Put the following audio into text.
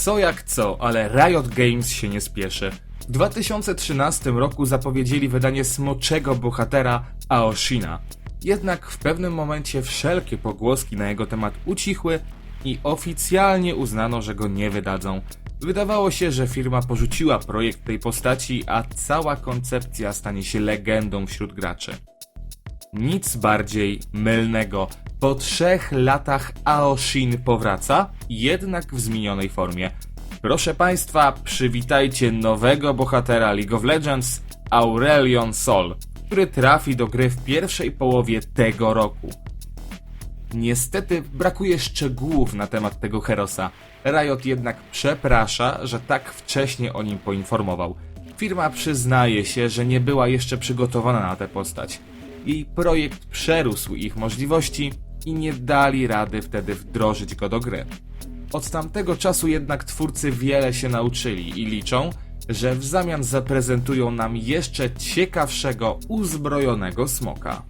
Co jak co, ale Riot Games się nie spieszy. W 2013 roku zapowiedzieli wydanie smoczego bohatera Aoshina. Jednak w pewnym momencie wszelkie pogłoski na jego temat ucichły i oficjalnie uznano, że go nie wydadzą. Wydawało się, że firma porzuciła projekt tej postaci, a cała koncepcja stanie się legendą wśród graczy. Nic bardziej mylnego. Po trzech latach Aoshin powraca, jednak w zmienionej formie. Proszę Państwa, przywitajcie nowego bohatera League of Legends, Aurelion Sol, który trafi do gry w pierwszej połowie tego roku. Niestety brakuje szczegółów na temat tego Herosa. Riot jednak przeprasza, że tak wcześnie o nim poinformował. Firma przyznaje się, że nie była jeszcze przygotowana na tę postać. Jej projekt przerósł ich możliwości i nie dali rady wtedy wdrożyć go do gry. Od tamtego czasu jednak twórcy wiele się nauczyli i liczą, że w zamian zaprezentują nam jeszcze ciekawszego uzbrojonego smoka.